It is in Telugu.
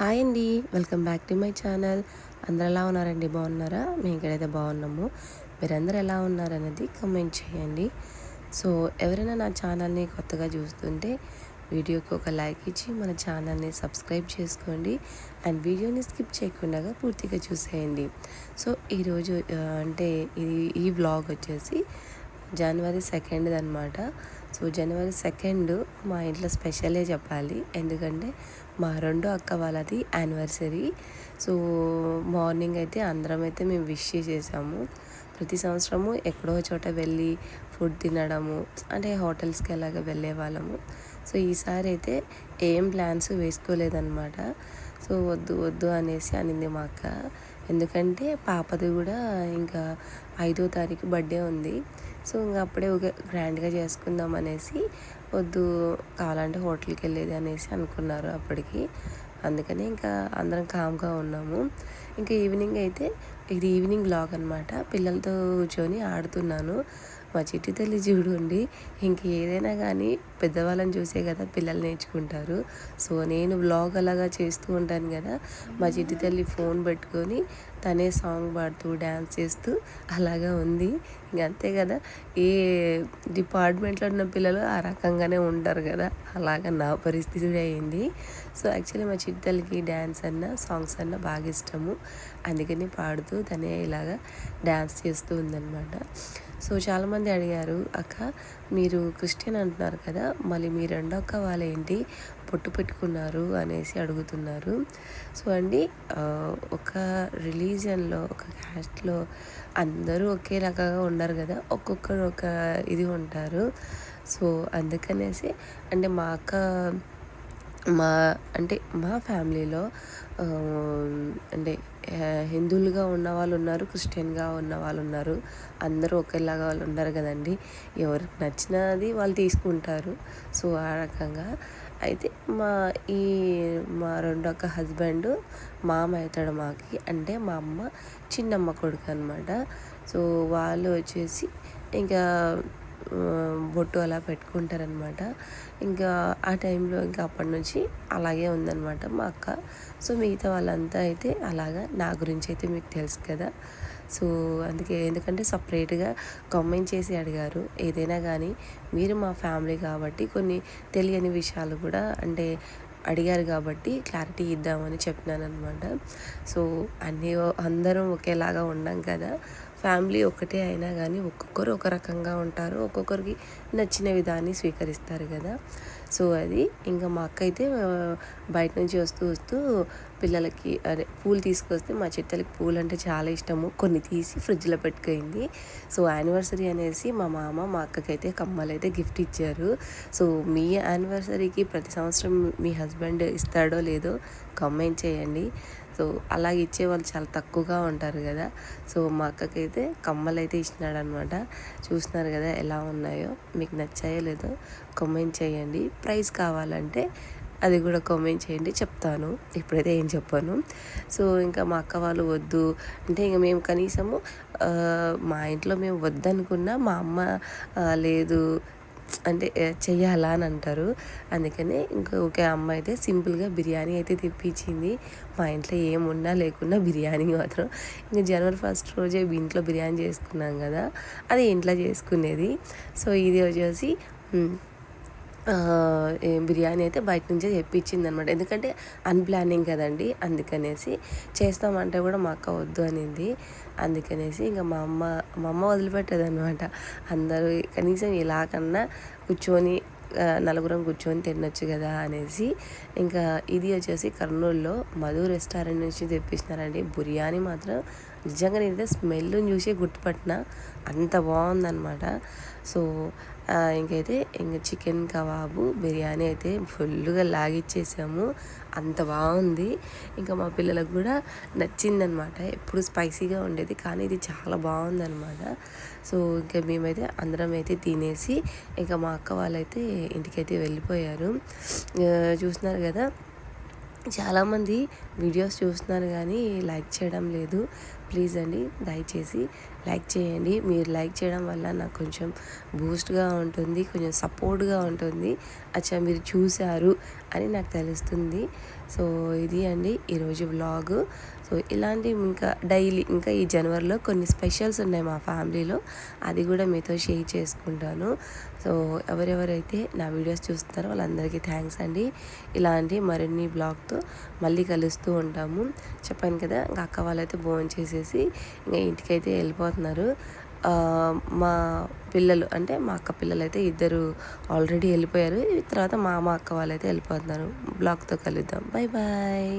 హాయ్ అండి. Welcome back to my channel. అందరు ఎలా ఉన్నారండి? బాగున్నారా? మేము ఇక్కడైతే బాగున్నాము. మీరందరూ ఎలా ఉన్నారనేది కమెంట్ చేయండి. సో ఎవరైనా నా ఛానల్ని కొత్తగా చూస్తుంటే వీడియోకి ఒక లైక్ ఇచ్చి మన ఛానల్ని సబ్స్క్రైబ్ చేసుకోండి. అండ్ వీడియోని స్కిప్ చేయకుండా పూర్తిగా చూసేయండి. సో ఈరోజు అంటే ఇది ఈ వ్లాగ్ వచ్చేసి జనవరి సెకండ్ అనమాట సో జనవరి సెకండ్ మా ఇంట్లో స్పెషలే చెప్పాలి. ఎందుకంటే మా రెండో అక్క వాళ్ళది యానివర్సరీ సో మార్నింగ్ అయితే అందరం అయితే మేము విష్ చేసాము. ప్రతి సంవత్సరము ఎక్కడో చోట వెళ్ళి ఫుడ్ తినడము అంటే హోటల్స్కి అలాగ వెళ్ళే వాళ్ళము. సో ఈసారి అయితే ఏం ప్లాన్స్ వేసుకోలేదన్నమాట. సో వద్దు వద్దు అనేసి అనింది మా అక్క. ఎందుకంటే పాపది కూడా ఇంకా ఐదో తారీఖు బర్త్డే ఉంది. సో ఇంకా అప్పుడే ఒక గ్రాండ్గా చేసుకుందాం అనేసి వద్దు కావాలంటే హోటల్కి వెళ్ళేది అనేసి అనుకున్నారు అప్పటికి. అందుకని ఇంకా అందరం కామ్గా ఉన్నాము. ఇంకా ఈవినింగ్ అయితే ఇది ఈవినింగ్ బ్లాగ్ అనమాట పిల్లలతో కూర్చొని ఆడుతున్నాను. మా చిట్టి తల్లి చూడండి ఇంక ఏదైనా కానీ పెద్దవాళ్ళని చూసే కదా పిల్లలు నేర్చుకుంటారు. సో నేను వ్లాగ్ అలాగా చేస్తూ ఉంటాను కదా మా చిట్టి తల్లి ఫోన్ పెట్టుకొని తనే సాంగ్ పాడుతూ డ్యాన్స్ చేస్తూ అలాగా ఉంది. ఇంక అంతే కదా. ఏ డిపార్ట్మెంట్లో ఉన్న పిల్లలు ఆ రకంగానే ఉంటారు కదా. అలాగా నా పరిస్థితి కూడా అయింది. సో యాక్చువల్లీ మా చిట్టలకి డ్యాన్స్ అన్న సాంగ్స్ అన్న బాగా ఇష్టము. అందుకని పాడుతూ తనే ఇలాగా డ్యాన్స్ చేస్తూ ఉందన్నమాట. సో చాలామంది అడిగారు అక్క మీరు క్రిస్టియన్ అంటున్నారు కదా మళ్ళీ మీ రెండో అక్క వాళ్ళేంటి? పొట్టు పెట్టుకున్నారు అనేసి అడుగుతున్నారు. సో అండి ఒక రిలీజియన్లో ఒక క్యాస్ట్లో అందరూ ఒకే రకంగా ఉండరు కదా ఒక్కొక్కరు ఒక ఇది ఉంటారు. సో అందుకనేసి అంటే మా అక్క మా అంటే మా ఫ్యామిలీలో అంటే హిందువులుగా ఉన్న వాళ్ళు ఉన్నారు క్రిస్టియన్గా ఉన్న వాళ్ళు ఉన్నారు. అందరూ ఒకేలాగా వాళ్ళు ఉండరు కదండి. ఎవరికి నచ్చినది వాళ్ళు తీసుకుంటారు. సో ఆ రకంగా అయితే మా ఈ మా రెండో ఒక హస్బెండ్ మామ అవుతాడు మాకి అంటే మా అమ్మ చిన్నమ్మ కొడుకు అనమాట సో వాళ్ళు వచ్చేసి ఇంకా బొట్టు అలా పెట్టుకుంటారనమాట ఇంకా ఆ టైంలో ఇంకా అప్పటి నుంచి అలాగే ఉందన్నమాట మా అక్క. సో మిగతా వాళ్ళంతా అయితే అలాగా నా గురించి అయితే మీకు తెలుసు కదా. సో అందుకే ఎందుకంటే సపరేట్గా కామెంట్ చేసి అడిగారు. ఏదైనా కానీ మీరు మా ఫ్యామిలీ కాబట్టి కొన్ని తెలియని విషయాలు కూడా అంటే అడిగారు కాబట్టి క్లారిటీ ఇద్దామని చెప్పినాను అనమాట సో అన్నీ అందరం ఒకేలాగా ఉన్నాం కదా. ఫ్యామిలీ ఒకటే అయినా కానీ ఒక్కొక్కరు ఒక రకంగా ఉంటారు. ఒక్కొక్కరికి నచ్చిన విధాన్ని స్వీకరిస్తారు కదా. సో అది ఇంకా మా అక్క అయితే బయట నుంచి వస్తూ వస్తూ పిల్లలకి అదే పూలు తీసుకొస్తే మా చెట్టలకి పూలు అంటే చాలా ఇష్టము. కొన్ని తీసి ఫ్రిడ్జ్లో పెట్టుకైంది. సో యానివర్సరీ అనేసి మా మామ మా అక్కకైతే కమ్మలు అయితే గిఫ్ట్ ఇచ్చారు. సో మీ యానివర్సరీకి ప్రతి సంవత్సరం మీ హస్బెండ్ ఇస్తాడో లేదో కమెంట్ చేయండి. సో అలా ఇచ్చే వాళ్ళు చాలా తక్కువగా ఉంటారు కదా. సో మా అక్కకైతే కమ్మలు అయితే ఇచ్చినాడు అనమాట చూస్తున్నారు కదా ఎలా ఉన్నాయో. మీకు నచ్చాయో లేదో కామెంట్ చేయండి. ప్రైస్ కావాలంటే అది కూడా కామెంట్ చేయండి. చెప్తాను. ఇప్పుడైతే ఏం చెప్పాను. సో ఇంకా మా అక్క వాళ్ళు వద్దు. అంటే ఇంక మేము కనీసము మా ఇంట్లో మేము వద్దనుకున్నా మా అమ్మ లేదు అంటే చెయ్యాలా అని అంటారు. అందుకనే ఇంకా ఒకే అమ్మ అయితే సింపుల్గా బిర్యానీ అయితే తెప్పించింది. మా ఇంట్లో ఏమున్నా లేకున్నా బిర్యానీ మాత్రం. ఇంకా జనవరి ఫస్ట్ రోజే ఇంట్లో బిర్యానీ చేసుకున్నాం కదా అది ఇంట్లో చేసుకునేది. సో ఇది వచ్చేసి బిర్యానీ అయితే బయట నుంచే తెప్పించింది అనమాట ఎందుకంటే అన్ప్లానింగ్ కదండి అందుకనేసి చేస్తామంటే కూడా మా అక్క వద్దు అనింది. అందుకనేసి ఇంకా మా అమ్మ మా అమ్మ వదిలిపెట్టదు అనమాట అందరూ కనీసం ఇలాకన్నా కూర్చొని నలుగురం కూర్చొని తినొచ్చు కదా అనేసి ఇంకా ఇది వచ్చేసి కర్నూలులో మధు రెస్టారెంట్ నుంచి తెప్పించినారండి. బిర్యానీ మాత్రం నిజంగా నేనైతే స్మెల్ చూసి గుర్తుపట్టిన అంత బాగుందనమాట సో ఇంకైతే ఇంక చికెన్ కబాబు బిర్యానీ అయితే ఫుల్గా లాగిచ్చేసాము. అంత బాగుంది. ఇంకా మా పిల్లలకు కూడా నచ్చిందనమాట. ఎప్పుడు స్పైసీగా ఉండేది కానీ ఇది చాలా బాగుందనమాట. సో ఇంకా మేమైతే అందరం అయితే తినేసి ఇంకా మా అక్క వాళ్ళైతే ఇంటికైతే వెళ్ళిపోయారు. చూస్తున్నారు కదా? చాలామంది వీడియోస్ చూస్తున్నారు కానీ లైక్ చేయడం లేదు. ప్లీజ్ అండి దయచేసి లైక్ చేయండి. మీరు లైక్ చేయడం వల్ల నాకు కొంచెం బూస్ట్గా ఉంటుంది కొంచెం సపోర్ట్గా ఉంటుంది. అచ్చా మీరు చూశారు అని నాకు తెలుస్తుంది. సో ఇది అండి ఈరోజు వ్లాగ్. సో ఇలాంటి ఇంకా డైలీ ఇంకా ఈ జనవరిలో కొన్ని స్పెషల్స్ ఉన్నాయి మా ఫ్యామిలీలో. అది కూడా మీతో షేర్ చేసుకుంటాను. సో ఎవరెవరైతే నా వీడియోస్ చూస్తున్నారో వాళ్ళందరికీ థ్యాంక్స్ అండి. ఇలాంటి మరిన్ని బ్లాగ్తో మళ్ళీ కలుస్తూ ఉంటాము. చెప్పాను కదా ఇంకా అక్క వాళ్ళైతే భోజనం చేసేసి ఇంకా ఇంటికైతే వెళ్ళిపోతున్నారు. మా పిల్లలు అంటే మా అక్క పిల్లలు అయితే ఇద్దరు ఆల్రెడీ వెళ్ళిపోయారు. తర్వాత మా మా అక్క వాళ్ళైతే వెళ్ళిపోతున్నారు. బ్లాగ్తో కలుద్దాం. Bye bye